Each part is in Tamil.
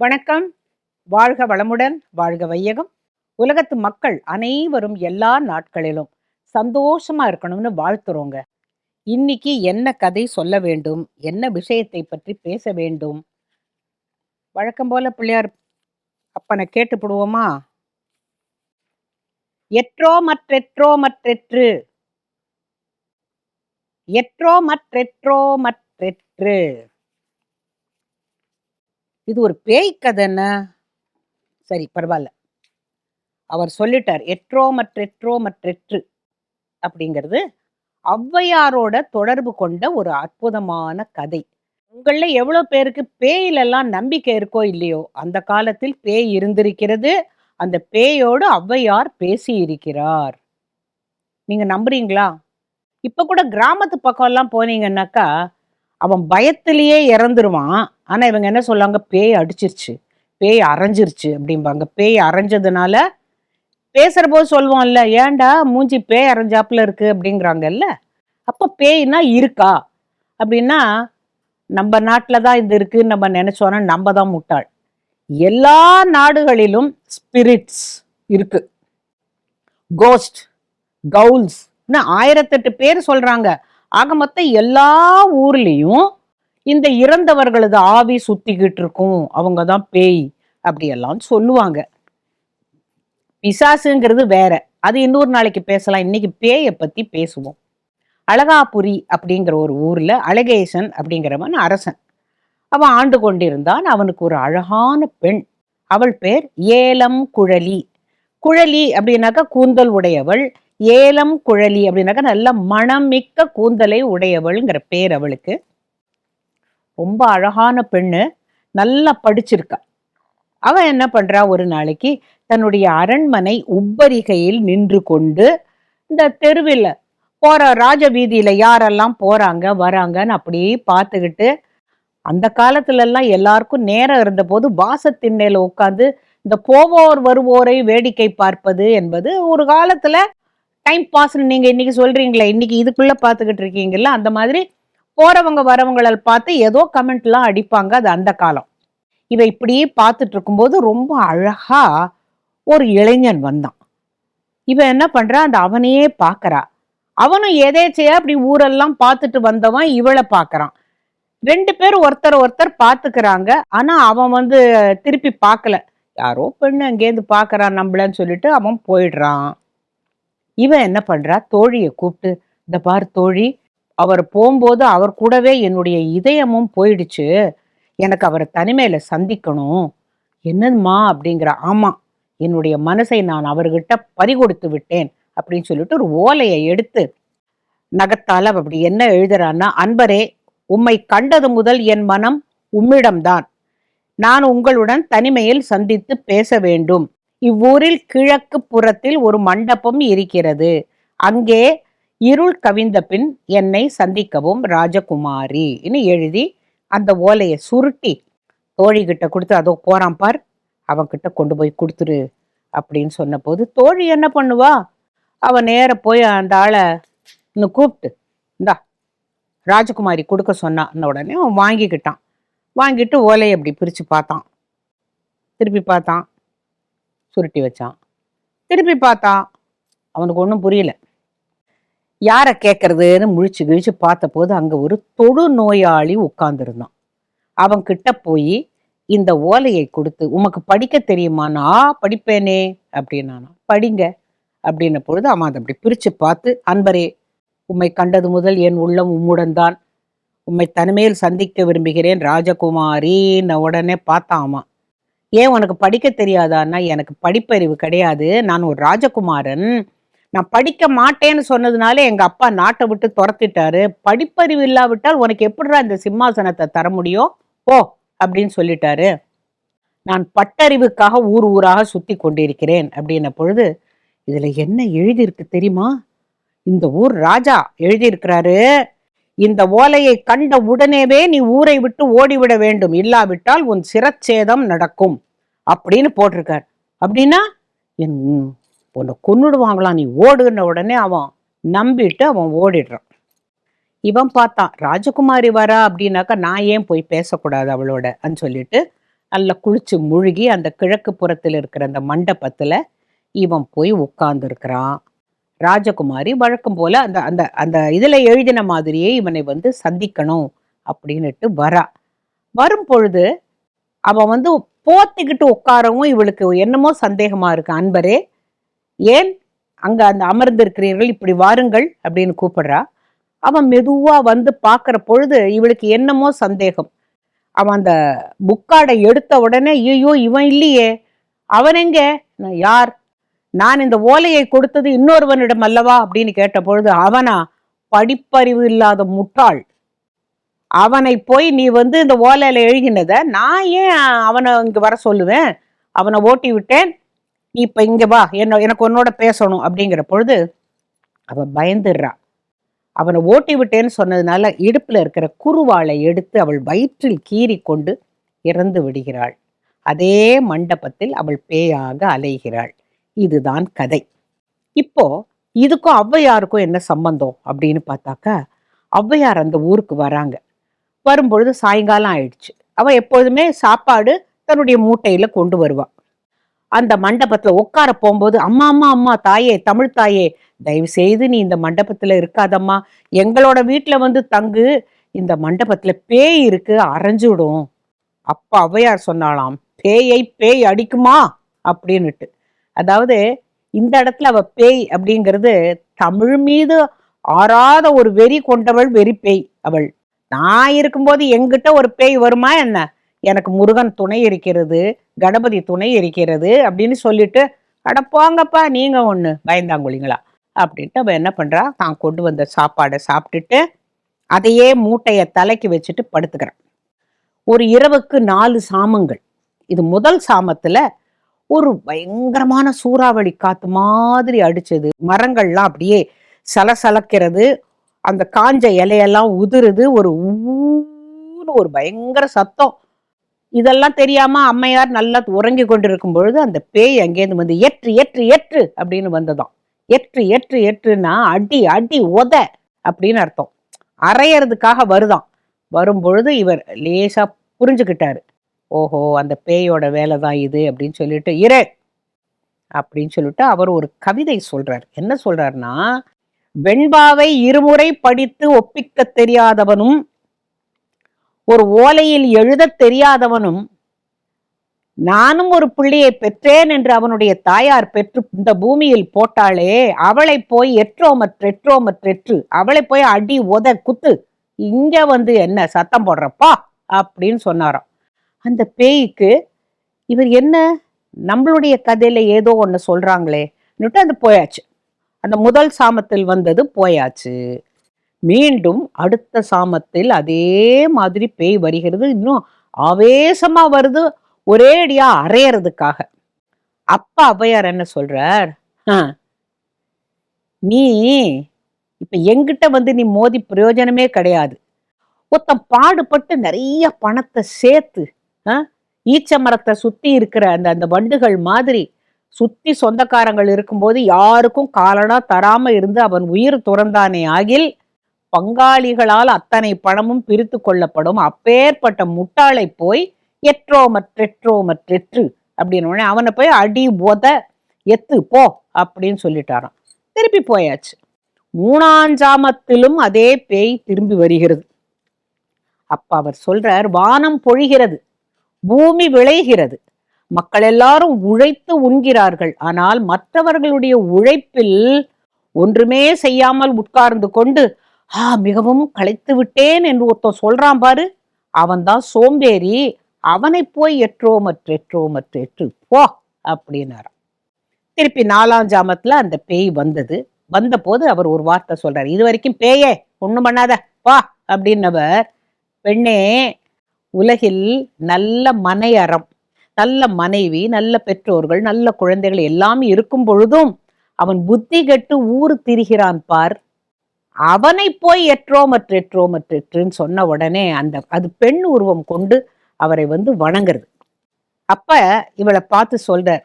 வணக்கம். வாழ்க வளமுடன் வாழ்க வையகம். உலகத்து மக்கள் அனைவரும் எல்லா நாட்களிலும் சந்தோஷமா இருக்கணும்னு வாழ்த்துறோங்க. இன்னைக்கு என்ன கதை சொல்ல வேண்டும்? என்ன விஷயத்தை பற்றி பேச வேண்டும்? வழக்கம் போல பிள்ளையார் அப்பனை கேட்டுப்படுவோமா எற்றோ மற்றெற்றோ மற்றெற்று. எற்றோ மற்றெற்றோ மற்றெற்று. இது ஒரு பேய் கதைன்னு சரி பரவாயில்ல. அவர் சொல்லிட்டார் எற்றோ மற்றெற்றோ மற்றெற்று அப்படிங்கிறது ஔவையாரோட தொடர்பு கொண்ட ஒரு அற்புதமான கதை. உங்களில் எவ்வளோ பேருக்கு பேயிலெல்லாம் நம்பிக்கை இருக்கோ இல்லையோ அந்த காலத்தில் பேய் இருந்திருக்கிறது. அந்த பேயோடு ஔவையார் பேசி இருக்கிறார் நீங்கள் நம்புறீங்களா? இப்போ கூட கிராமத்து பக்கம்லாம் போனீங்கன்னாக்கா அவன் பயத்திலேயே இறந்துருவான். ஆனால் இவங்க என்ன சொல்லுவாங்க? பேய் அடிச்சிருச்சு. பேய் அரைஞ்சிருச்சு அப்படிம்பாங்க. பேய் அரைஞ்சதுனால பேசுகிற போது சொல்லுவோம்ல ஏன்டா மூஞ்சி பேய் அரைஞ்சாப்புல இருக்கு? அப்படிங்கிறாங்கல்ல. அப்போ பேய்னா இருக்கா? அப்படின்னா நம்ம நாட்டில் தான் இது இருக்குன்னு நம்ம நினச்சோன்னா நம்ம தான் முட்டாள். எல்லா நாடுகளிலும் ஸ்பிரிட்ஸ் இருக்கு. கோஸ்ட் கவுல்ஸ் ஆயிரத்தெட்டு பேர் சொல்றாங்க. ஆக மொத்தம் எல்லா ஊர்லேயும் இந்த இறந்தவர்களது ஆவி சுத்திக்கிட்டு இருக்கும். அவங்க தான் பேய் அப்படியெல்லாம் சொல்லுவாங்க. பிசாசுங்கிறது வேற. அது இன்னொரு நாளைக்கு பேசலாம். இன்னைக்கு பேயை பத்தி பேசுவோம். அழகாபுரி அப்படிங்கிற ஒரு ஊர்ல அழகேசன் அப்படிங்கிறவன் அரசன். அவன் ஆண்டு கொண்டிருந்தான். அவனுக்கு ஒரு அழகான பெண். அவள் பேர் ஏலம் குழலி. குழலி அப்படின்னாக்கா கூந்தல் உடையவள். ஏலம் குழலி அப்படின்னாக்கா நல்ல மணமிக்க கூந்தலை உடையவள்ங்கிற பேர் அவளுக்கு. ரொம்ப அழகான பெண்ணு நல்லா படிச்சிருக்கா. அவன் என்ன பண்றா? ஒரு நாளைக்கு தன்னுடைய அரண்மனை உப்பரிகையில் நின்று கொண்டு இந்த தெருவில் போற ராஜ வீதியில யாரெல்லாம் போறாங்க வராங்கன்னு அப்படியே பார்த்துக்கிட்டு அந்த காலத்துல எல்லாம் எல்லாருக்கும் நேரம் இருந்த போது வாசத்திண்ணையில உட்காந்து இந்த போவோர் வருவோரை வேடிக்கை பார்ப்பது என்பது ஒரு காலத்துல டைம் பாஸ்ன்னு நீங்க இன்னைக்கு சொல்றீங்களே இன்னைக்கு இதுக்குள்ள பார்த்துக்கிட்டு இருக்கீங்கல்ல அந்த மாதிரி போறவங்க வரவங்களால் பார்த்து ஏதோ கமெண்ட்லாம் அடிப்பாங்க அது அந்த காலம். இவ இப்படியே பார்த்துட்டு இருக்கும்போது ரொம்ப அழகா ஒரு இளைஞன் வந்தான். இவன் என்ன பண்றா அந்த அவனையே பார்க்கறா. அவனும் எதேச்சையா அப்படி ஊரெல்லாம் பார்த்துட்டு வந்தவன் இவளை பார்க்கறான். ரெண்டு பேரும் ஒருத்தர் ஒருத்தர் பார்த்துக்கிறாங்க ஆனா அவன் வந்து திருப்பி பார்க்கல. யாரோ பெண்ணு அங்கேருந்து பார்க்கறான் நம்மளன்னு சொல்லிட்டு அவன் போயிடுறான். இவன் என்ன பண்றா? தோழியை கூப்பிட்டு இந்த பார் தோழி அவர் போகும்போது அவர் கூடவே என்னுடைய இதயமும் போயிடுச்சு. எனக்கு அவரை தனிமையில சந்திக்கணும். என்னதுமா அப்படிங்கிற ஆமா என்னுடைய மனசை நான் அவர்கிட்ட பறிகொடுத்து விட்டேன். அப்படின்னு சொல்லிட்டு ஒரு ஓலையை எடுத்து நகத்தால அப்படி என்ன எழுதுறான்னா அன்பரே உம்மை கண்டது முதல் என் மனம் உம்மிடம்தான். நான் உங்களுடன் தனிமையில் சந்தித்து பேச வேண்டும். இவ்வூரில் கிழக்கு புறத்தில் ஒரு மண்டபம் இருக்கிறது. அங்கே இருள் கவிந்த பின் என்னை சந்திக்கவும் ராஜகுமாரின்னு எழுதி அந்த ஓலையை சுருட்டி தோழிகிட்ட கொடுத்து அதோ போறான் பார் அவன்கிட்ட கொண்டு போய் கொடுத்துரு அப்படின்னு சொன்னபோது தோழி என்ன பண்ணுவா? அவன் நேர போய் அந்த ஆளை இன்னும் கூப்பிட்டு இந்தா ராஜகுமாரி கொடுக்க சொன்னான் உடனே அவன் வாங்கிக்கிட்டான். வாங்கிட்டு ஓலையை அப்படி பிரித்து பார்த்தான். திருப்பி பார்த்தான். சுருட்டி வச்சான். திருப்பி பார்த்தான் அவனுக்கு ஒன்றும் புரியல. யாரை கேட்கறதுன்னு முழிச்சு கிழிச்சு பார்த்தபோது அங்கே ஒரு தொழு நோயாளி உட்கார்ந்துருந்தான். அவன் கிட்ட போய் இந்த ஓலையை கொடுத்து உமக்கு படிக்க தெரியுமானா படிப்பேனே அப்படின்னானா படிங்க அப்படின்ன பொழுது அவன் அதை அப்படி பிரித்து பார்த்து அன்பரே உம்மை கண்டது முதல் என் உள்ளம் உம்முடன் தான். உம்மை தனிமையில் சந்திக்க விரும்புகிறேன். ராஜகுமாரின்னு உடனே பார்த்தான் அவன். ஏன் உனக்கு படிக்க தெரியாதான்னா எனக்கு படிப்பறிவு கிடையாது. நான் ஒரு ராஜகுமாரன். நான் படிக்க மாட்டேன்னு சொன்னதுனால எங்க அப்பா நாட்டை விட்டு துரத்திட்டாரு. படிப்பறிவு இல்லாவிட்டால் உனக்கு எப்படிடா இந்த சிம்மாசனத்தை தர முடியும்? போ அப்படின்னு சொல்லிட்டாரு. நான் பட்டறிவுக்காக ஊர் ஊராக சுத்தி கொண்டிருக்கிறேன் அப்படின்ன பொழுது இதுல என்ன எழுதியிருக்கு தெரியுமா? இந்த ஊர் ராஜா எழுதியிருக்கிறாரு. இந்த ஓலையை கண்ட உடனேவே நீ ஊரை விட்டு ஓடிவிட வேண்டும். இல்லாவிட்டால் உன் சிரச்சேதம் நடக்கும். அப்படின்னு போட்டிருக்கார். அப்படின்னா என் உன்னை கொன்னுடுவாங்களாம் நீ ஓடுன உடனே அவன் நம்பிட்டு அவன் ஓடிடுறான். இவன் பார்த்தான் ராஜகுமாரி வரா? அப்படின்னாக்கா நான் ஏன் போய் பேசக்கூடாது அவளோட? சொல்லிட்டு நல்லா குளிச்சு முழுகி அந்த கிழக்கு புறத்தில் இருக்கிற அந்த மண்டபத்தில் இவன் போய் உட்கார்ந்துருக்கிறான். ராஜகுமாரி வழக்கம் போல் அந்த அந்த அந்த இதில் எழுதின மாதிரியே இவனை வந்து சந்திக்கணும் அப்படின்னுட்டு வரா. வரும் பொழுது அவன் வந்து போத்திக்கிட்டு உட்காரவும் இவளுக்கு என்னமோ சந்தேகமா இருக்கு. அன்பரே ஏன் அங்க அந்த அமர்ந்திருக்கிறீர்கள்? இப்படி வாருங்கள் அப்படின்னு கூப்பிடுறா. அவன் மெதுவா வந்து பார்க்குற பொழுது இவளுக்கு என்னமோ சந்தேகம். அவன் அந்த புக்காடை எடுத்த உடனே ஐயோ இவன் இல்லையே. அவன் எங்க? யார்? நான் இந்த ஓலையை கொடுத்தது இன்னொருவனிடம் அல்லவா? அப்படின்னு கேட்ட பொழுது அவனா? படிப்பறிவு இல்லாத முட்டாள். அவனை போய் நீ வந்து இந்த ஓலையில எழுதினத நான் ஏன் அவனை இங்க வர சொல்லுவேன்? அவனை ஓட்டி விட்டேன். நீ இப்ப இங்க வா. என்ன எனக்கு உன்னோட பேசணும் அப்படிங்கிற பொழுது அவன் பயந்துடுறா. அவனை ஓட்டி விட்டேன்னு சொன்னதுனால இடுப்புல இருக்கிற குருவாளை எடுத்து அவள் வயிற்றில் கீறி கொண்டு இறந்து விடுகிறாள். அதே மண்டபத்தில் அவள் பேயாக அலைகிறாள். இதுதான் கதை. இப்போ இதுக்கும் ஔவையாருக்கும் என்ன சம்பந்தம் அப்படின்னு பார்த்தாக்கா ஔவையார் அந்த ஊருக்கு வராங்க. வரும்பொழுது சாயங்காலம் ஆயிடுச்சு. அவ எப்போதுமே சாப்பாடு தன்னுடைய மூட்டையில கொண்டு வருவா. அந்த மண்டபத்துல உட்கார போகும்போது அம்மா அம்மா அம்மா தாயே தமிழ் தாயே தயவு செய்து நீ இந்த மண்டபத்துல இருக்காதம்மா. எங்களோட வீட்டுல வந்து தங்கு. இந்த மண்டபத்துல பேய் இருக்கு அரைஞ்சுடும் அப்ப ஔவையார் சொன்னாலாம் பேயை பேய் அடிக்குமா? அப்படின்னுட்டு. அதாவது இந்த இடத்துல அவ பேய் அப்படிங்கிறது தமிழ் மீது ஆறாத ஒரு வெறி கொண்டவள் வெறி பேய் அவள். நான் இருக்கும்போது எங்கிட்ட ஒரு பேய் வருமா என்ன? எனக்கு முருகன் துணை இருக்கிறது கணபதி துணை இருக்கிறது அப்படின்னு சொல்லிட்டு அட போங்கப்பா நீங்க ஒண்ணு பயந்தாங்குழிங்களா? அப்படின்ட்டு அவன் என்ன பண்றா? தான் கொண்டு வந்த சாப்பாடை சாப்பிட்டுட்டு அதையே மூட்டையை தலைக்கு வச்சுட்டு படுத்துக்கிறான். ஒரு இரவுக்கு நாலு சாமங்கள். இது முதல் சாமத்துல ஒரு பயங்கரமான சூறாவளி காத்து மாதிரி அடிச்சது. மரங்கள்லாம் அப்படியே சலசலக்கிறது. அந்த காஞ்ச இலையெல்லாம் உதிருது ஒரு ஊன்னு ஒரு பயங்கர சத்தம். இதெல்லாம் தெரியாம அம்மையார் நல்லா உறங்கி கொண்டிருக்கும் பொழுது அந்த பேய் அங்கேருந்து வந்து எற்று எற்று எற்று அப்படின்னு வந்ததாம். எற்று எற்று எற்றுன்னா அடி அடி உத அப்படின்னு அர்த்தம். அரையறதுக்காக வருதாம். வரும் பொழுது இவர் லேசா புரிஞ்சுக்கிட்டாரு. ஓஹோ அந்த பேயோட வேலை தான் இது அப்படின்னு சொல்லிட்டு இரு அப்படின்னு சொல்லிட்டு அவர் ஒரு கவிதை சொல்றார். என்ன சொல்றாருன்னா வெண்பாவை இருமுறை படித்து ஒப்பிக்க தெரியாதவனும் ஒரு ஓலையில் எழுதத் தெரியாதவனும் நானும் ஒரு பிள்ளையை பெற்றேன் என்று அவனுடைய தாயார் பெற்று இந்த பூமியில் போட்டாளே அவளை போய் எற்றோமற்றெற்றோமற்றெற்று அவளை போய் அடி உத குத்து இங்க வந்து என்ன சத்தம் போடுறப்பா? அப்படின்னு சொன்னாராம். அந்த பேய்க்கு இவர் என்ன? நம்மளுடைய கதையில ஏதோ ஒன்று சொல்றாங்களே அது போயாச்சு. அந்த முதல் சாமத்தில் வந்தது போயாச்சு. மீண்டும் அடுத்த சாமத்தில் அதே மாதிரி பேய் வருகிறது. இன்னும் ஆவேசமா வருது. ஒரே அடியா அரையறதுக்காக அப்பா ஔவையார் என்ன சொல்றார்? நீ இப்ப எங்கிட்ட வந்து நீ மோதி பிரயோஜனமே கிடையாது. ஒருத்தன் பாடுபட்டு நிறைய பணத்தை சேர்த்து ஈச்ச மரத்தை சுத்தி இருக்கிற அந்த அந்த வண்டுகள் மாதிரி சுத்தி சொந்தக்காரங்கள் இருக்கும்போது யாருக்கும் காலனா தராம இருந்து அவன் உயிர் துறந்தானே ஆகில் பங்காளிகளால் அத்தனை பணமும் பிரித்து கொள்ளப்படும். அப்பேற்பட்ட முட்டாளை போய் எற்றோமற்றெற்றோமற்றெற்று அப்படின்னு உடனே அவனை போய் அடி உத எத்து போ அப்படின்னு சொல்லிட்டாராம். திருப்பி போயாச்சு. மூணாஞ்சாமத்திலும் அதே பேய் திரும்பி வருகிறது. அப்ப அவர் சொல்றார் வானம் பொழிகிறது பூமி விளைகிறது. மக்கள் எல்லாரும் உழைத்து உண்கிறார்கள். ஆனால் மற்றவர்களுடைய உழைப்பில் ஒன்றுமே செய்யாமல் உட்கார்ந்து கொண்டு ஆ மிகவும் களைத்து விட்டேன் என்று ஒருத்தன் சொல்றான் பாரு. அவன்தான் சோம்பேறி. அவனை போய் எற்றோமற்றெற்றோமற்றெற்று போ அப்படின்னாராம். திருப்பி நாலாம் ஜாமத்துல அந்த பேய் வந்தது. வந்தபோது அவர் ஒரு வார்த்தை சொல்றாரு. இது வரைக்கும் பேயே ஒண்ணும் பண்ணாத வா அப்படின்னவர். பெண்ணே உலகில் நல்ல மனை அறம் நல்ல மனைவி நல்ல பெற்றோர்கள் நல்ல குழந்தைகள் எல்லாம் இருக்கும் பொழுதும் அவன் புத்தி கெட்டு ஊர் திரிகிறான் பார். அவனை போய் எற்றோமற்றெற்றோமற்றெற்றுன்னு சொன்ன உடனே அந்த அது பெண் உருவம் கொண்டு அவரை வந்து வணங்குறது. அப்ப இவளை பார்த்து சொல்றார்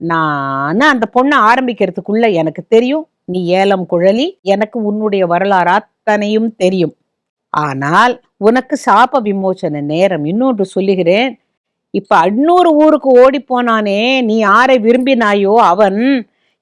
நான் அந்த பொண்ணை ஆரம்பிக்கிறதுக்குள்ள எனக்கு தெரியும் நீ ஏலம் குழலி எனக்கு உன்னுடைய வரலாறு அத்தனையும் தெரியும். ஆனால் உனக்கு சாப விமோசன நேரம். இன்னொன்று சொல்லுகிறேன் இப்ப அன்னூறு ஊருக்கு ஓடி போனானே நீ யாரை விரும்பினாயோ அவன்.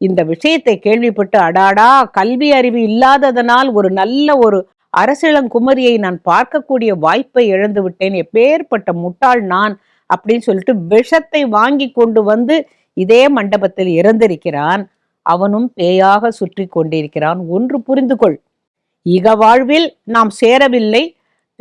இந்த விஷயத்தை கேள்விப்பட்டு அடாடா கல்வி அறிவு இல்லாததனால் ஒரு நல்ல ஒரு அரசிளங்குமரியை நான் பார்க்கக்கூடிய வாய்ப்பை இழந்து விட்டேன். எப்பேற்பட்ட முட்டாள் நான் அப்படின்னு சொல்லிட்டு விஷத்தை வாங்கி கொண்டு வந்து இதே மண்டபத்தில் இறந்திருக்கிறான். அவனும் பேயாக சுற்றி கொண்டிருக்கிறான். ஒன்று புரிந்து கொள். இக வாழ்வில் நாம் சேரவில்லை.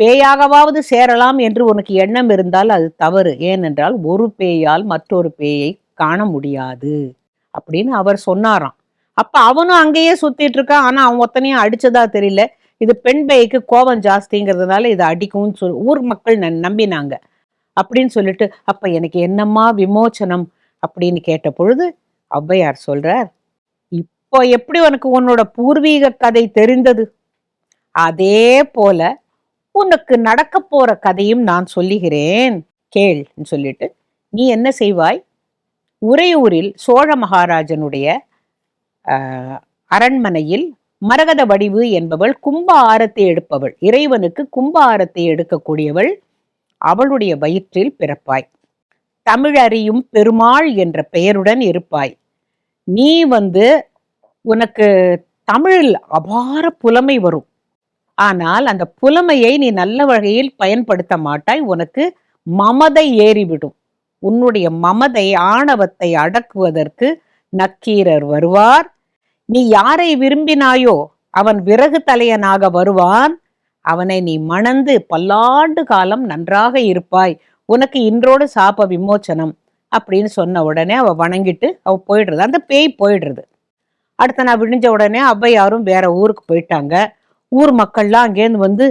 பேயாகவாவது சேரலாம் என்று உனக்கு எண்ணம் இருந்தால் அது தவறு. ஏனென்றால் ஒரு பேயால் மற்றொரு பேயை காண முடியாது அப்படின்னு அவர் சொன்னாராம். அப்ப அவனும் அங்கேயே சுத்திட்டு இருக்கான். ஆனா அவன் ஒத்தனையும் அடிச்சதா தெரியல. இது பெண் பேய்க்கு கோபம் ஜாஸ்திங்கிறதுனால இதை அடிக்கும்னு சொல் ஊர் மக்கள் ந- நம்பினாங்க. அப்படின்னு சொல்லிட்டு அப்ப எனக்கு என்னம்மா விமோச்சனம்? அப்படின்னு கேட்ட பொழுது ஔவையார் சொல்றார் இப்போ எப்படி உனக்கு உன்னோட பூர்வீக கதை தெரிந்தது? அதே போல உனக்கு நடக்க போற கதையும் நான் சொல்லுகிறேன். கேள் சொல்லிட்டு நீ என்ன செய்வாய்? உறையூரில் சோழ மகாராஜனுடைய அரண்மனையில் மரகத வடிவு என்பவள் கும்ப ஆரத்தை எடுப்பவள் இறைவனுக்கு கும்ப ஆரத்தை எடுக்கக்கூடியவள் அவளுடைய வயிற்றில் பிறப்பாய். தமிழறியும் பெருமாள் என்ற பெயருடன் இருப்பாய். நீ வந்து உனக்கு தமிழில் அபார புலமை வரும். ஆனால் அந்த புலமையை நீ நல்ல வகையில் பயன்படுத்த மாட்டாய். உனக்கு மமதை ஏறிவிடும். உன்னுடைய மமதை ஆணவத்தை அடக்குவதற்கு நக்கீரர் வருவார். நீ யாரை விரும்பினாயோ அவன் விறகு தலையனாக வருவான். அவனை நீ மணந்து பல்லாண்டு காலம் நன்றாக இருப்பாய். உனக்கு இன்றோடு சாப விமோச்சனம் அப்படின்னு சொன்ன உடனே அவ வணங்கிட்டு அவ போயிடுறது. அந்த பேய் போயிடுறது. அடுத்த நான் விழிஞ்ச உடனே அவ்வையாரும் வேற ஊருக்கு போயிட்டாங்க. ஊர் மக்கள்லாம் அங்கேருந்து வந்து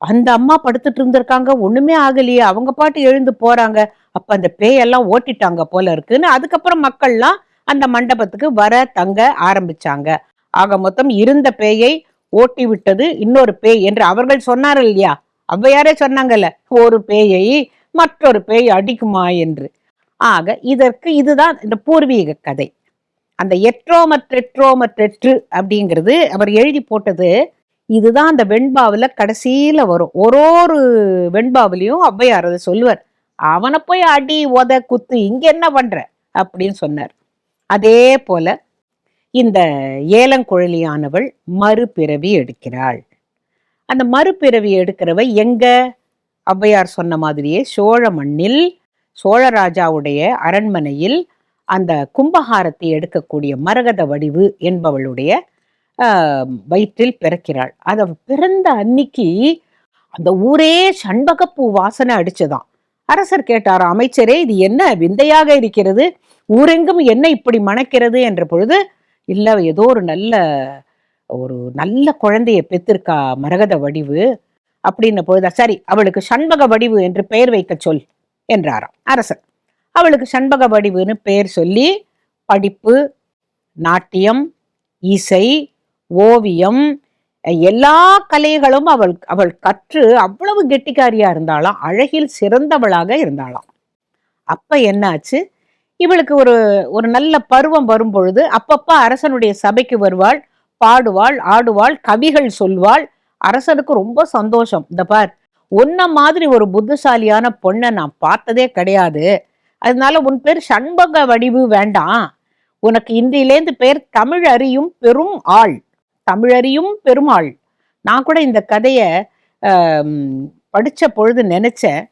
அந்த அம்மா படுத்துட்டு இருந்திருக்காங்க ஒண்ணுமே ஆகலையே அவங்க பாட்டு எழுந்து போறாங்க. அப்ப அந்த பேயெல்லாம் ஓட்டிட்டாங்க போல இருக்குன்னு அதுக்கப்புறம் மக்கள்லாம் அந்த மண்டபத்துக்கு வர தங்க ஆரம்பிச்சாங்க. ஆக மொத்தம் இருந்த பேயை ஓட்டி விட்டது இன்னொரு பேய் என்று அவர்கள் சொன்னார் இல்லையா? அவ்வையாரே சொன்னாங்கல்ல ஒரு பேயை மற்றொரு பேய் அடிக்குமா என்று. ஆக இதற்கு இதுதான் இந்த பூர்வீக கதை. அந்த எட்ரோமற்றெட்ரோமற்றெற்று அப்படிங்கிறது அவர் எழுதி போட்டது இதுதான் அந்த வெண்பாவில் கடைசியில் வரும். ஒரு ஒரு வெண்பாவிலையும் ஔவையார் அதை சொல்லுவார். அவனை போய் அடி உத குத்து இங்கே என்ன பண்ற? அப்படின்னு சொன்னார். அதே போல இந்த ஏலங்குழலியானவள் மறுபிறவி எடுக்கிறாள். அந்த மறுபிறவி எடுக்கிறவ எங்க? ஔவையார் சொன்ன மாதிரியே சோழ மண்ணில் சோழராஜாவுடைய அரண்மனையில் அந்த கும்பகாரத்தை எடுக்கக்கூடிய மரகத வடிவு என்பவளுடைய வயிற்றில் பிறக்கிறாள். அத பிறந்த அன்னைக்கு அந்த ஊரே சண்பகப்பூ வாசனை அடிச்சதாம். அரசர் கேட்டார் அமைச்சரே இது என்ன விந்தையாக இருக்கிறது? ஊரெங்கும் என்ன இப்படி மணக்கிறது? என்ற பொழுது இல்ல ஏதோ ஒரு நல்ல ஒரு நல்ல குழந்தைய பெத்திருக்கா மரகத வடிவு? அப்படின்ன பொழுது சரி அவளுக்கு சண்பக வடிவு என்று பெயர் வைக்க சொல் என்றாராம் அரசர். அவளுக்கு சண்பக வடிவுன்னு பெயர் சொல்லி படிப்பு நாட்டியம் இசை ஓவியம் எல்லா கலைகளும் அவள் அவள் கற்று அவ்வளவு கெட்டிக்காரியா இருந்தாளாம். அழகில் சிறந்தவளாக இருந்தாளாம். அப்ப என்னாச்சு? இவளுக்கு ஒரு ஒரு நல்ல பருவம் வரும் பொழுது அப்பப்ப அரசனுடைய சபைக்கு வருவாள் பாடுவாள் ஆடுவாள் கவிகள் சொல்வாள். அரசனுக்கு ரொம்ப சந்தோஷம். இந்த பார் உன்ன மாதிரி ஒரு புத்திசாலியான பொண்ணை நான் பார்த்ததே கிடையாது. அதனால உன் பேர் சண்பக வடிவு வேண்டாம். உனக்கு இந்தியிலேந்து பேர் தமிழ் அறியும் பெரும் ஆள். தமிழறியும் பெருமாள். நான் கூட இந்த கதையை படித்த பொழுது நினச்சேன்.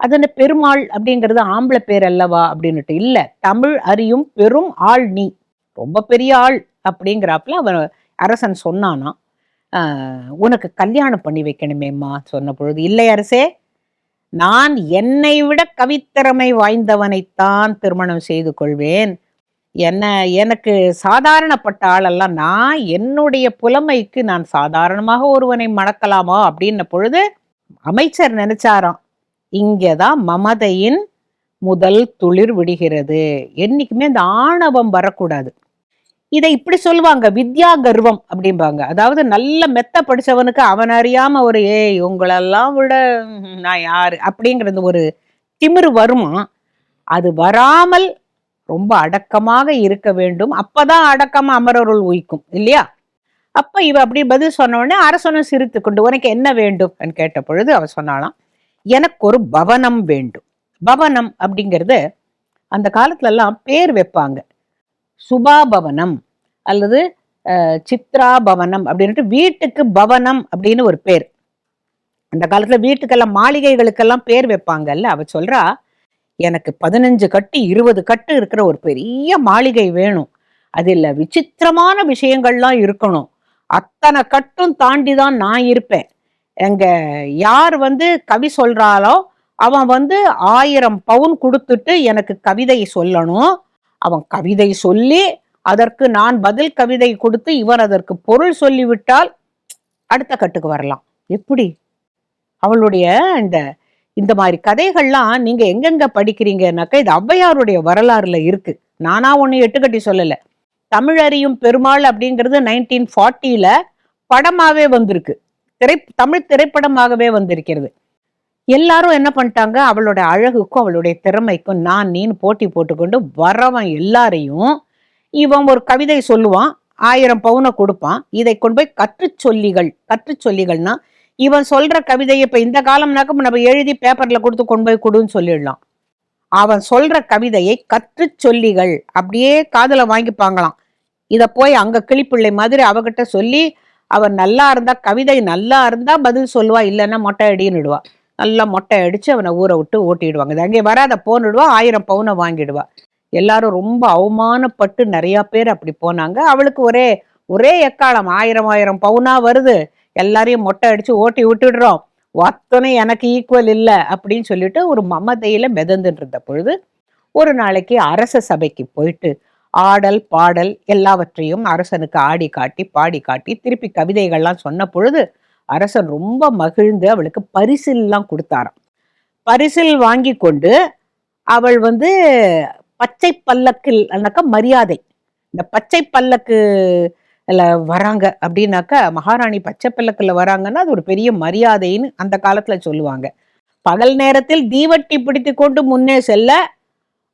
அதன பெருமாள் அப்படிங்கிறது ஆம்பளை பேர் அல்லவா அப்படின்னுட்டு இல்லை. தமிழ் அறியும் பெரும் ஆள் நீ. ரொம்ப பெரிய ஆள் அப்படிங்கிறாப்புல அவன் அரசன் சொன்னானா. உனக்கு கல்யாணம் பண்ணி வைக்கணுமேம்மா சொன்ன பொழுது இல்லை அரசே நான் என்னை விட கவித்திறமை வாய்ந்தவனைத்தான் திருமணம் செய்து கொள்வேன். என்ன எனக்கு சாதாரணப்பட்ட ஆளெல்லாம் நான் என்னுடைய புலமைக்கு நான் சாதாரணமாக ஒருவனை மணக்கலாமா அப்படின்ன பொழுது அமைச்சர் நினைச்சாராம் இங்கதான் மமதையின் முதல் துளிர் விடுகிறது. என்றைக்குமே இந்த ஆணவம் வரக்கூடாது. இதை இப்படி சொல்லுவாங்க வித்யா கர்வம் அப்படிம்பாங்க. அதாவது நல்ல மெத்த படித்தவனுக்கு அவன் அறியாமல் ஒரு ஏய் உங்களெல்லாம் விட நான் யார்? அப்படிங்கிறது ஒரு திமிரு வருமா? அது வராமல் ரொம்ப அடக்கமாக இருக்க வேண்டும். அப்பதான் அடக்கமா அமரருள் உயிக்கும் இல்லையா? அப்ப இவ அப்படி பதில் சொன்ன அரசனும் சிரித்து கொண்டு உனக்கு என்ன வேண்டும்? என்று கேட்ட பொழுது அவ சொன்னாலாம் எனக்கு ஒரு பவனம் வேண்டும். பவனம் அப்படிங்கிறது அந்த காலத்துல எல்லாம் பேர் வைப்பாங்க. சுபா பவனம் அல்லது சித்ரா பவனம் அப்படின்ட்டு வீட்டுக்கு பவனம் அப்படின்னு ஒரு பேர். அந்த காலத்துல வீட்டுக்கெல்லாம் மாளிகைகளுக்கெல்லாம் பேர் வைப்பாங்கல்ல அவ சொல்றா எனக்கு பதினஞ்சு கட்டு இருபது கட்டு இருக்கிற ஒரு பெரிய மாளிகை வேணும். அதில் விசித்திரமான விஷயங்கள்லாம் இருக்கணும். அத்தனை கட்டும் தாண்டி தான் நான் இருப்பேன். எங்க யார் வந்து கவி சொல்கிறாளோ அவன் வந்து ஆயிரம் பவுன் கொடுத்துட்டு எனக்கு கவிதை சொல்லணும். அவன் கவிதை சொல்லி அதற்கு நான் பதில் கவிதை கொடுத்து இவன் அதற்கு பொருள் சொல்லிவிட்டால் அடுத்த கட்டுக்கு வரலாம். எப்படி? அவளுடைய இந்த இந்த மாதிரி கதைகள்லாம் நீங்க எங்கெங்க படிக்கிறீங்கன்னாக்கா இது ஔவையாருடைய வரலாறுல இருக்கு. நானா ஒண்ணு எட்டுக்கட்டி சொல்லலை. தமிழறியும் பெருமாள் அப்படிங்கிறது நைன்டீன் ஃபார்ட்டியில படமாவே வந்திருக்கு. திரை தமிழ் திரைப்படமாகவே வந்திருக்கிறது. எல்லாரும் என்ன பண்ணிட்டாங்க? அவளோட அழகுக்கும் அவளுடைய திறமைக்கும் நான் நீன்னு போட்டி போட்டுக்கொண்டு வரவன் எல்லாரையும் இவன் ஒரு கவிதை சொல்லுவான் ஆயிரம் பவுனை கொடுப்பான். இதை கொண்டு போய் கற்றுச்சொல்லிகள் சொல்லிகள் இவன் சொல்ற கவிதையை இப்ப இந்த காலம்னாக்க நம்ம எழுதி பேப்பர்ல கொடுத்து கொண்டு போய் கொடுன்னு சொல்லிடலாம். அவன் சொல்ற கவிதையை கற்று சொல்லிகள். அப்படியே காதல வாங்கிப்பாங்களாம் இத போய் அங்க கிளிப்பிள்ளை மாதிரி அவகிட்ட சொல்லி அவன் நல்லா இருந்தா கவிதை நல்லா இருந்தா பதில் சொல்லுவா இல்லைன்னா மொட்டை அடின்னுடுவா நல்லா மொட்டை அடிச்சு அவனை ஊரை விட்டு ஓட்டிடுவாங்க. இது அங்கே வராத போன்னுடுவா ஆயிரம் பவுனை வாங்கிடுவா. எல்லாரும் ரொம்ப அவமானப்பட்டு நிறைய பேர் அப்படி போனாங்க. அவளுக்கு ஒரே ஒரே எக்காலம் ஆயிரம் ஆயிரம் பவுனா வருது. எல்லாரையும் மொட்டை அடிச்சு ஓட்டி விட்டுடுறோம். அத்தனை எனக்கு ஈக்குவல் இல்லை அப்படின்னு சொல்லிட்டு ஒரு மமதையில மிதந்துட்டு இருந்த பொழுது ஒரு நாளைக்கு அரச சபைக்கு போயிட்டு ஆடல் பாடல் எல்லாவற்றையும் அரசனுக்கு ஆடி காட்டி பாடி காட்டி திருப்பி கவிதைகள்லாம் சொன்ன பொழுது அரசன் ரொம்ப மகிழ்ந்து அவளுக்கு பரிசில்லாம் கொடுத்தாராம். பரிசில் வாங்கி கொண்டு அவள் வந்து பச்சை பல்லக்கில் அன்னாக்கா மரியாதை. இந்த பச்சை பல்லக்கு வராங்க அப்படின்னாக்கா மகாராணி பச்சை பல்லக்குல வராங்கன்னா அது ஒரு பெரிய மரியாதைன்னு அந்த காலத்துல சொல்லுவாங்க. பகல் நேரத்தில் தீவட்டி பிடித்து கொண்டு முன்னே செல்ல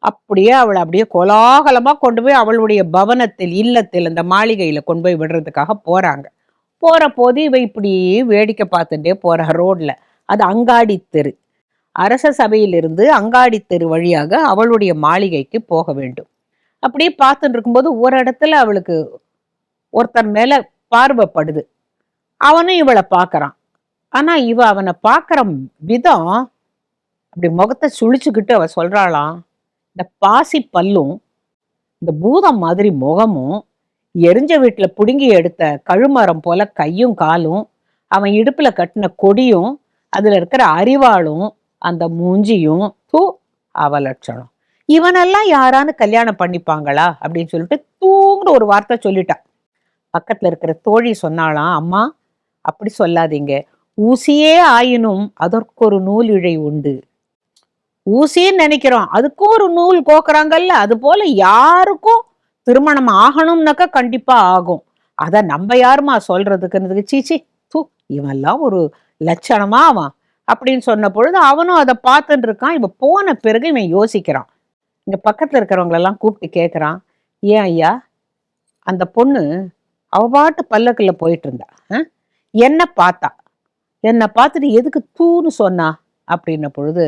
அப்படியே அவளை அப்படியே கோலாகலமா கொண்டு போய் அவளுடைய பவனத்தில் இல்லத்தில் அந்த மாளிகையில கொண்டு போய் விடுறதுக்காக போறாங்க. போற போது இவ இப்படி வேடிக்கை பார்த்துட்டே போறா ரோட்ல. அது அங்காடி தெரு. அரச சபையிலிருந்து அங்காடி தெரு வழியாக அவளுடைய மாளிகைக்கு போக வேண்டும். அப்படியே பார்த்துட்டு இருக்கும்போது ஒரு இடத்துல அவளுக்கு ஒருத்தன் மேல பார்வைப்படுது. அவனும் இவளை பார்க்கறான். ஆனா இவ அவனை பார்க்கற விதம் அப்படி முகத்தை சுழிச்சுக்கிட்டு அவ சொல்றாளாம் இந்த பாசி பல்லும் இந்த பூதம் மாதிரி முகமும் எரிஞ்ச வீட்டில் புடுங்கி எடுத்த கழுமரம் போல கையும் காலும் அவன் இடுப்புல கட்டின கொடியும் அதுல இருக்கிற அரிவாளும் அந்த மூஞ்சியும் தூ அவலட்சணம். இவனெல்லாம் யாரான்னு கல்யாணம் பண்ணிப்பாங்களா அப்படின்னு சொல்லிட்டு தூங்குற ஒரு வார்த்தை சொல்லிட்டா. பக்கத்தில் இருக்கிற தோழி சொன்னாலாம் அம்மா அப்படி சொல்லாதீங்க. ஊசியே ஆயினும் அதற்கொரு நூல் இழை உண்டு. ஊசின்னு நினைக்கிறோம். அதுக்கும் ஒரு நூல் கோக்குறாங்கல்ல அது போல யாருக்கும் திருமணம் ஆகணும்னாக்கா கண்டிப்பா ஆகும். அதை நம்ம யாருமா சொல்றதுக்குன்னு சீச்சி தூ இவெல்லாம் ஒரு லட்சணமா அவன். அப்படின்னு சொன்ன பொழுது அவனும் அதை பார்த்துட்டு இருக்கான். இவன் போன பிறகு இவன் யோசிக்கிறான். இங்க பக்கத்துல இருக்கிறவங்களெல்லாம் கூப்பிட்டு கேட்குறான் ஏன் ஐயா அந்த பொண்ணு அவ பாட்டு பல்லக்கில் போயிட்டு இருந்தா ஆ? பார்த்தா. என்னை பார்த்துட்டு எதுக்கு தூன்னு சொன்னா? அப்படின்ன பொழுது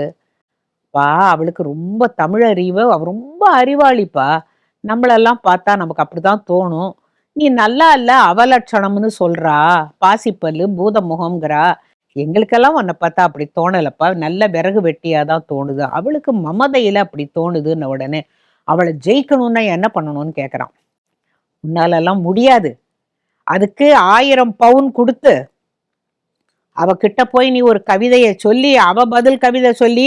பா அவளுக்கு ரொம்ப தமிழ் அறிவு அவ ரொம்ப அறிவாளிப்பா. நம்மளெல்லாம் பார்த்தா நமக்கு அப்படிதான் தோணும். நீ நல்லா இல்லை அவலட்சணம்னு சொல்றா. பாசிப்பல்லு பூத முகம்ங்கிறா எங்களுக்கெல்லாம் உன்னை பார்த்தா அப்படி தோணலப்பா. நல்ல விறகு வெட்டியாக தான் தோணுது. அவளுக்கு மமதையில் அப்படி தோணுதுன்னு உடனே அவளை ஜெயிக்கணும்னா என்ன பண்ணணும்னு கேட்குறான் உன்னாலெல்லாம் முடியாது. அதுக்கு ஆயிரம் பவுன் கொடுத்து அவகிட்ட போய் நீ ஒரு கவிதையை சொல்லி அவ பதில் கவிதை சொல்லி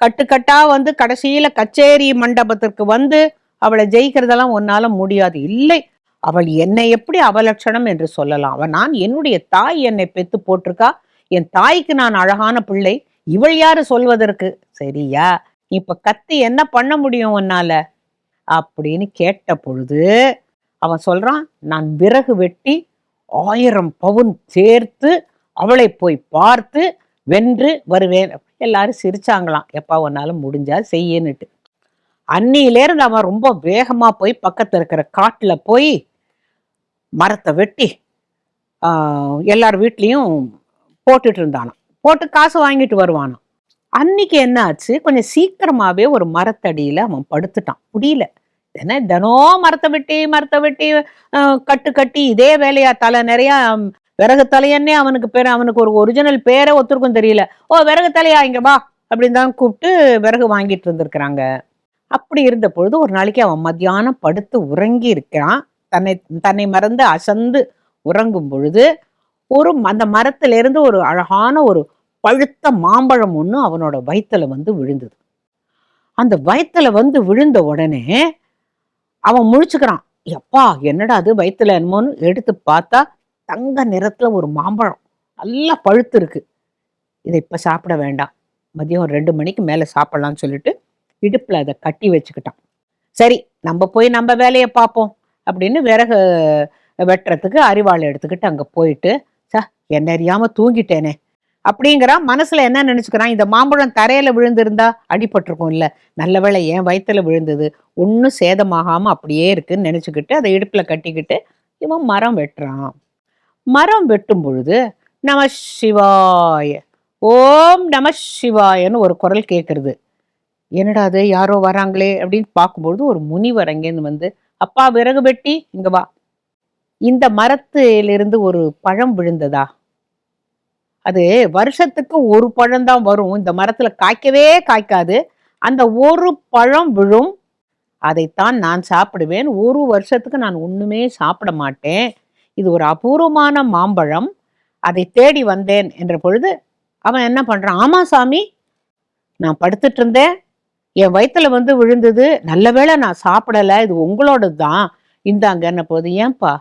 கட்டுக்கட்டா வந்து கடைசியில கச்சேரி மண்டபத்திற்கு வந்து அவளை ஜெயிக்கிறதெல்லாம் உன்னால முடியாது. இல்லை. அவள் என்னை எப்படி அவலட்சணம் என்று சொல்லலாம். அவள் நான் என்னுடைய தாய் என்னை பெத்து போட்டிருக்கா? என் தாய்க்கு நான் அழகான பிள்ளை. இவள் யாரு சொல்வதற்கு? சரியா? இப்ப கத்தி என்ன பண்ண முடியும் உன்னால? அப்படின்னு கேட்ட பொழுது அவன் சொல்கிறான் நான் விறகு வெட்டி ஆயிரம் பவுன் சேர்த்து அவளை போய் பார்த்து வென்று வருவேன். எல்லாரும் சிரிச்சாங்களாம். எப்பா உன்னால முடிஞ்சா செய்யன்னுட்டு. அன்னியிலேருந்து அவன் ரொம்ப வேகமா போய் பக்கத்துல இருக்கிற காட்டுல போய் மரத்தை வெட்டி எல்லார் வீட்லேயும் போட்டுட்டு இருந்தானாம். போட்டு காசு வாங்கிட்டு வருவானான் அன்னைக்கு என்ன ஆச்சு? கொஞ்சம் சீக்கிரமாவே ஒரு மரத்தடியில அவன் படுத்துட்டான். முடியல. என்ன தினம் மரத்தை வெட்டி மரத்தை வெட்டி அஹ், கட்டு கட்டி இதே வேலையா? தலை நிறைய விறகு தலையன்னே அவனுக்கு பேர் அவனுக்கு ஒரு ஒரிஜினல் பேரே ஒத்துருக்கும் தெரியல. ஓ விறகு தலையா? இங்க வா அப்படின்னு தான் கூப்பிட்டு விறகு வாங்கிட்டு இருந்திருக்கிறாங்க. அப்படி இருந்த பொழுது ஒரு நாளைக்கு அவன் மத்தியானம் படுத்து உறங்கி இருக்கிறான். தன்னை தன்னை மறந்து அசந்து உறங்கும் பொழுது ஒரு அந்த மரத்துல இருந்து ஒரு அழகான ஒரு பழுத்த மாம்பழம் ஒண்ணு அவனோட வயித்துல வந்து விழுந்தது. அந்த வயித்துல வந்து விழுந்த உடனே அவன் முழிச்சுக்கிறான். எப்பா என்னடா அது வயிற்றுல என்னமோன்னு எடுத்து பார்த்தா தங்க நிறத்துல ஒரு மாம்பழம். நல்லா பழுத்து இருக்கு. இதை இப்போ சாப்பிட வேண்டாம். மதியம் ஒரு ரெண்டு மணிக்கு மேலே சாப்பிட்லான்னு சொல்லிட்டு இடுப்பில் அதை கட்டி வச்சுக்கிட்டான். சரி நம்ம போய் நம்ம வேலையை பார்ப்போம் அப்படின்னு விறகு வெட்டுறதுக்கு அறிவாளை எடுத்துக்கிட்டு அங்கே போயிட்டு ச என்ன அறியாமல் தூங்கிட்டேனே. அப்படிங்கிறான் மனசுல என்ன நினைச்சுக்கிறான்? இந்த மாம்பழம் தரையில விழுந்திருந்தா அடிபட்டிருக்கும் இல்ல. நல்ல வேலை ஏன் வயித்துல விழுந்தது. ஒன்றும் சேதமாகாம அப்படியே இருக்குன்னு நினைச்சுக்கிட்டு அதை இடுப்புல கட்டிக்கிட்டு இவன் மரம் வெட்டுறான். மரம் வெட்டும் பொழுது நம சிவாய ஓம் நம சிவாயன்னு ஒரு குரல் கேட்கறது என்னடா அது? யாரோ வராங்களே அப்படின்னு பார்க்கும்பொழுது ஒரு முனிவர் அங்கேருந்து வந்து அப்பா விறகு வெட்டி இங்க வா. இந்த மரத்திலிருந்து ஒரு பழம் விழுந்ததா? அது வருஷத்துக்கு ஒரு பழம் தான் வரும். இந்த மரத்துல காய்க்கவே காய்க்காது. அந்த ஒரு பழம் விழும். அதைத்தான் நான் சாப்பிடுவேன். ஒரு வருஷத்துக்கு நான் ஒண்ணுமே சாப்பிட மாட்டேன். இது ஒரு அபூர்வமான மாம்பழம். அதை தேடி வந்தேன் என்ற பொழுது அவன் என்ன பண்ணுறான் ஆமா சாமி நான் படுத்துட்டு இருந்தேன். என் வயிற்றுல வந்து விழுந்தது. நல்ல வேளை நான் சாப்பிடலை. இது உங்களோடது தான் இந்தாங்கன்ன போது ஏன்பா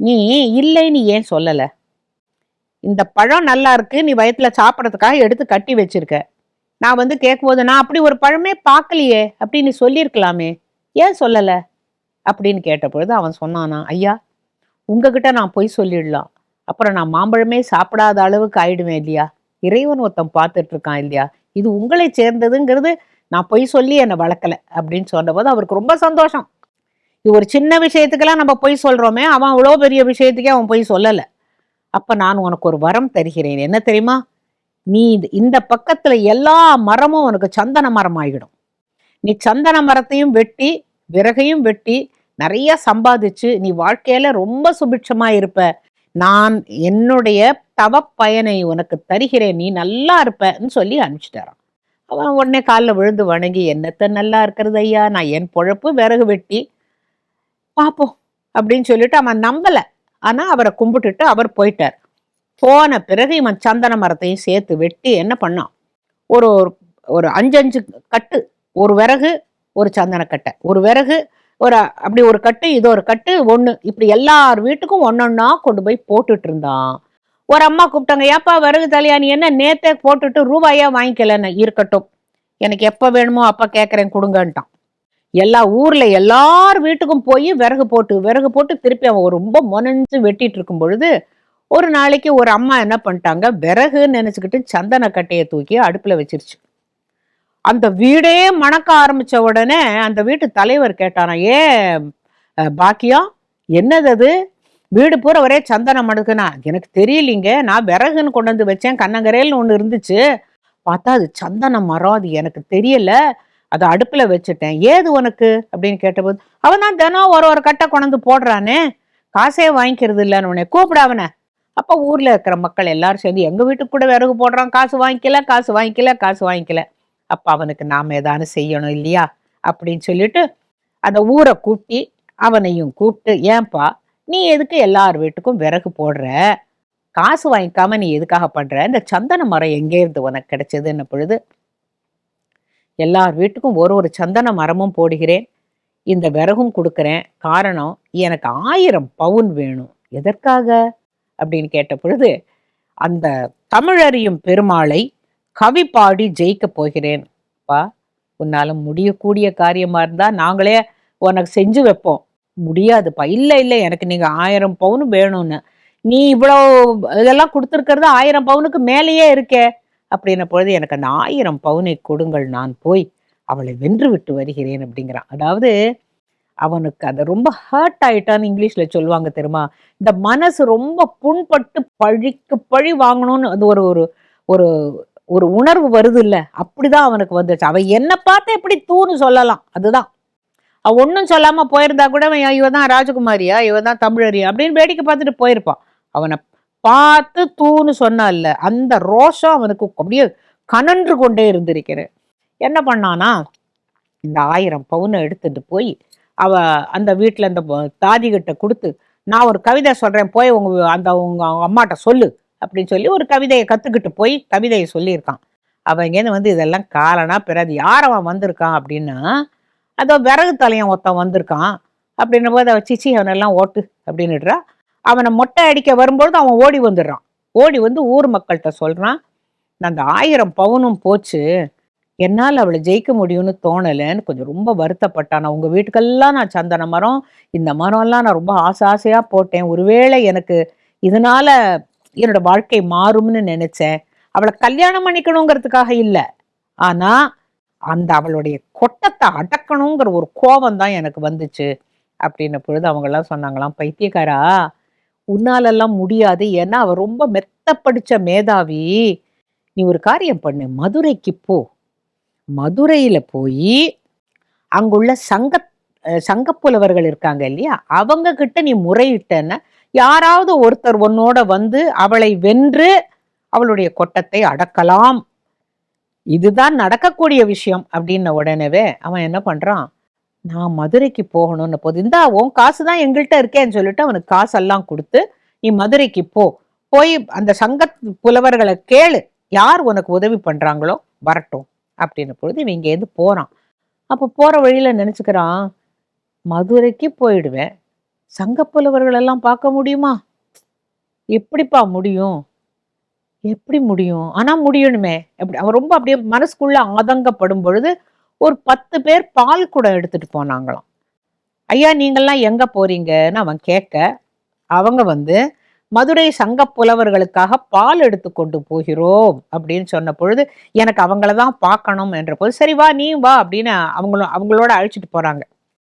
நீ இல்லைன்னு ஏன் சொல்லலை? இந்த பழம் நல்லா இருக்கு நீ வயத்துல சாப்பிட்றதுக்காக எடுத்து கட்டி வச்சிருக்க. நான் வந்து கேட்கும்போது நான் அப்படி ஒரு பழமே பார்க்கலையே அப்படின்னு சொல்லியிருக்கலாமே. ஏன் சொல்லல? அப்படின்னு கேட்ட பொழுது அவன் சொன்னானா ஐயா உங்ககிட்ட நான் பொய் சொல்லிடலாம். அப்புறம் நான் மாம்பழமே சாப்பிடாத அளவுக்கு ஆயிடுவேன் இல்லையா? இறைவன் ஒருத்தன் பார்த்துட்டு இருக்கான் இல்லையா? இது உங்களை சேர்ந்ததுங்கிறது நான் பொய் சொல்லி என்னை வளர்க்கல அப்படின்னு சொன்னபோது அவருக்கு ரொம்ப சந்தோஷம். இது ஒரு சின்ன விஷயத்துக்கெல்லாம் நம்ம பொய் சொல்றோமே அவன் அவ்வளோ பெரிய விஷயத்துக்கே அவன் பொய் சொல்லலை. அப்ப நான் உனக்கு ஒரு வரம் தருகிறேன். என்ன தெரியுமா? நீ இந்த- இந்த பக்கத்துல எல்லா மரமும் உனக்கு சந்தன மரம் ஆகிடும் நீ சந்தன மரத்தையும் வெட்டி விறகையும் வெட்டி நிறைய சம்பாதிச்சு நீ வாழ்க்கையில ரொம்ப சுபிட்சமா இருப்ப. நான் என்னுடைய தவ பயனை உனக்கு தருகிறேன். நீ நல்லா இருப்பன்னு சொல்லி அனுப்பிச்சிட்டாரான் அவன் உடனே காலில் விழுந்து வணங்கி என்னத்த நல்லா இருக்கிறது ஐயா? நான் என் பொழப்பு விறகு வெட்டி பார்ப்போம் அப்படின்னு சொல்லிட்டு அவன் நம்பலை. ஆனா அவரை கும்பிட்டுட்டு அவர் போயிட்டார். போன பிறகு இவன் சந்தன மரத்தையும் சேர்த்து வெட்டி என்ன பண்ணான்? ஒரு ஒரு- ஒரு அஞ்சு அஞ்சு கட்டு ஒரு விறகு ஒரு சந்தனக்கட்டை ஒரு விறகு ஒரு அப்படி ஒரு கட்டு இது ஒரு கட்டு ஒன்று இப்படி எல்லார் வீட்டுக்கும் ஒன்னொன்னா கொண்டு போய் போட்டுட்டு இருந்தான். ஒரு அம்மா கூப்பிட்டாங்க ஏப்பா விறகு தலையா? நீ என்ன நேத்தே போட்டுட்டு ரூபாயா வாங்கிக்கலன்னு இருக்கட்டும். எனக்கு எப்போ வேணுமோ அப்போ கேட்குறேன் கொடுங்கன்ட்டான். எல்லா ஊர்ல எல்லார் வீட்டுக்கும் போய் விறகு போட்டு விறகு போட்டு திருப்பி அவன் ரொம்ப முனைஞ்சு வெட்டிட்டு இருக்கும் பொழுது ஒரு நாளைக்கு ஒரு அம்மா என்ன பண்ணிட்டாங்க? விறகுன்னு நினைச்சுக்கிட்டு சந்தன கட்டையை தூக்கி அடுப்புல வச்சிருச்சு. அந்த வீடே மணக்க ஆரம்பிச்ச உடனே அந்த வீட்டு தலைவர் கேட்டானா ஏ பாக்கியம் என்னது அது? வீடு பூரா ஒரே சந்தனம் மடுக்குனா? எனக்கு தெரியலீங்க. நான் விறகுன்னு கொண்டு வந்து வச்சேன் கண்ணங்கரையில்னு ஒன்று இருந்துச்சு. பார்த்தா அது சந்தன மரம் அது எனக்கு தெரியல. அதை அடுப்பில் வச்சுட்டேன். ஏது உனக்கு? அப்படின்னு கேட்டபோது அவன் தான் தினம் ஒரு ஒரு கட்டை கொண்டு போடுறானே. காசே வாங்கிக்கிறது இல்லைன்னு உடனே கூப்பிட அவனை. அப்போ ஊரில் இருக்கிற மக்கள் எல்லாரும் சேர்ந்து எங்கள் வீட்டுக்கு கூட விறகு போடுறான் காசு வாங்கிக்கல காசு வாங்கிக்கல காசு வாங்கிக்கல. அப்போ அவனுக்கு நாம் ஏதானு செய்யணும் இல்லையா? அப்படின்னு சொல்லிட்டு அந்த ஊரை கூட்டி அவனையும் கூப்பிட்டு ஏன்பா நீ எதுக்கு எல்லார் வீட்டுக்கும் விறகு போடுற? காசு வாங்கிக்காம நீ எதுக்காக பண்ணுற இந்த சந்தன மரம் எங்கேருந்து உனக்கு கிடைச்சதுன்ன பொழுது எல்லார் வீட்டுக்கும் ஒரு ஒரு சந்தன மரமும் போடுகிறேன். இந்த விறகும் கொடுக்குறேன். காரணம் எனக்கு ஆயிரம் பவுன் வேணும். எதற்காக? அப்படின்னு கேட்ட பொழுது அந்த தமிழறியும் பெருமாளை கவி பாடி ஜெயிக்க போகிறேன். பா உன்னால முடியக்கூடிய காரியமா இருந்தா நாங்களே உனக்கு செஞ்சு வைப்போம். முடியாதுப்பா. இல்லை இல்லை எனக்கு நீங்க ஆயிரம் பவுன் வேணும்னு. நீ இவ்வளோ இதெல்லாம் கொடுத்துருக்கிறது ஆயிரம் பவுனுக்கு மேலேயே இருக்கே. அப்படின்ன பொழுது எனக்கு அந்த ஆயிரம் பவுனை கொடுங்கள் நான் போய் அவளை வென்று விட்டு வருகிறேன் அப்படிங்கிறான். அதாவது அவனுக்கு அதை ரொம்ப ஹர்ட் ஆயிட்டான்னு இங்கிலீஷ்ல சொல்லுவாங்க தெரியுமா? இந்த மனசு ரொம்ப புண்பட்டு பழிக்கு பழி வாங்கணும்னு அது ஒரு ஒரு ஒரு ஒரு உணர்வு வருது இல்லை அப்படிதான் அவனுக்கு வந்துச்சு. அவன் என்னை பார்த்து எப்படி தூணு சொல்லலாம். அதுதான். அவன் ஒன்றும் சொல்லாமல் போயிருந்தா கூட அவன் இவன் தான் ராஜகுமாரியா? இவன் தான் தமிழரியா? அப்படின்னு வேடிக்கை பார்த்துட்டு போயிருப்பான். அவனை பார்த்து தூன்னு சொன்னால அந்த ரோஷம் அவனுக்கு அப்படியே கனன்று கொண்டே இருந்திருக்கிறேன் என்ன பண்ணானா இந்த ஆயிரம் பவுனை எடுத்துட்டு போய் அவ அந்த வீட்டில் அந்த தாதிகிட்ட கொடுத்து நான் ஒரு கவிதை சொல்கிறேன் போய் உங்க அந்த உங்க அம்மாட்ட சொல்லு அப்படின்னு சொல்லி ஒரு கவிதையை கற்றுக்கிட்டு போய் கவிதையை சொல்லியிருக்கான். அவன் இங்கேருந்து வந்து இதெல்லாம் காலனா பிறகு யார் அவன் வந்திருக்கான் அப்படின்னா அதோ விறகு தலையன் ஒருத்தன் வந்திருக்கான் அப்படின்னும் போது அவன் சிச்சி அவனெல்லாம் ஓட்டு அப்படின்னுடுறா. அவனை மொட்டை அடிக்க வரும்பொழுது அவன் ஓடி வந்துடுறான். ஓடி வந்து ஊர் மக்கள்கிட்ட சொல்கிறான் "நான் அந்த ஆயிரம் பவுனும் போச்சு என்னால் அவளை ஜெயிக்க முடியும்னு தோணலைன்னு கொஞ்சம் ரொம்ப வருத்தப்பட்டான். நான் உங்கள் வீட்டுக்கெல்லாம் நான் சந்தன மரம் இந்த மரம்லாம் நான் ரொம்ப ஆசை ஆசையாக போட்டேன். ஒருவேளை எனக்கு இதனால் என்னோட வாழ்க்கை மாறும்னு நினச்சேன். அவளை கல்யாணம் பண்ணிக்கணுங்கிறதுக்காக இல்லை. ஆனால் அந்த அவளுடைய கொட்டத்தை அடக்கணுங்கிற ஒரு கோபம் தான் எனக்கு வந்துச்சு. அப்படின்ன பொழுது அவங்கெல்லாம் சொன்னாங்களாம் பைத்தியக்காரா உன்னாலெல்லாம் முடியாது. ஏன்னா அவ ரொம்ப மெத்த படிச்ச மேதாவி. நீ ஒரு காரியம் பண்ணு. மதுரைக்கு போ. மதுரையில் போய் அங்குள்ள சங்க சங்கப்புலவர்கள் இருக்காங்க இல்லையா? அவங்க கிட்ட நீ முறையிட்டன்னா யாராவது ஒருத்தர் உன்னோட வந்து அவளை வென்று அவளுடைய கொட்டத்தை அடக்கலாம். இதுதான் நடக்கக்கூடிய விஷயம் அப்படின்ன உடனேவே அவன் என்ன பண்றான்? நான் மதுரைக்கு போகணும்னு போது இந்தா உன் காசு தான் எங்கள்கிட்ட இருக்கேன்னு சொல்லிட்டு அவனுக்கு காசெல்லாம் கொடுத்து நீ மதுரைக்கு போ. போய் அந்த சங்க புலவர்களை கேளு. யார் உனக்கு உதவி பண்றாங்களோ வரட்டும். அப்படின்ன பொழுது இவன் இங்கேருந்து போறான். அப்போ போற வழியில நினச்சிக்கிறான் மதுரைக்கு போயிடுவேன். சங்க புலவர்கள் எல்லாம் பார்க்க முடியுமா? எப்படிப்பா முடியும்? எப்படி முடியும்? ஆனா முடியணுமே. அப்படி அவன் ரொம்ப அப்படியே மனசுக்குள்ள ஆதங்கப்படும் பொழுது ஒரு பத்து பேர் பால் குடம் எடுத்துட்டு போனாங்களாம். ஐயா நீங்கள்லாம் எங்க போறீங்கன்னு அவன் கேட்க அவங்க வந்து மதுரை சங்க புலவர்களுக்காக பால் எடுத்து கொண்டு போகிறோம் அப்படின்னு சொன்ன பொழுது எனக்கு அவங்கள தான் பார்க்கணும் என்ற போது சரி வா நீ வா அப்படின்னு அவங்களும் அவங்களோட அழைச்சிட்டு போறாங்க.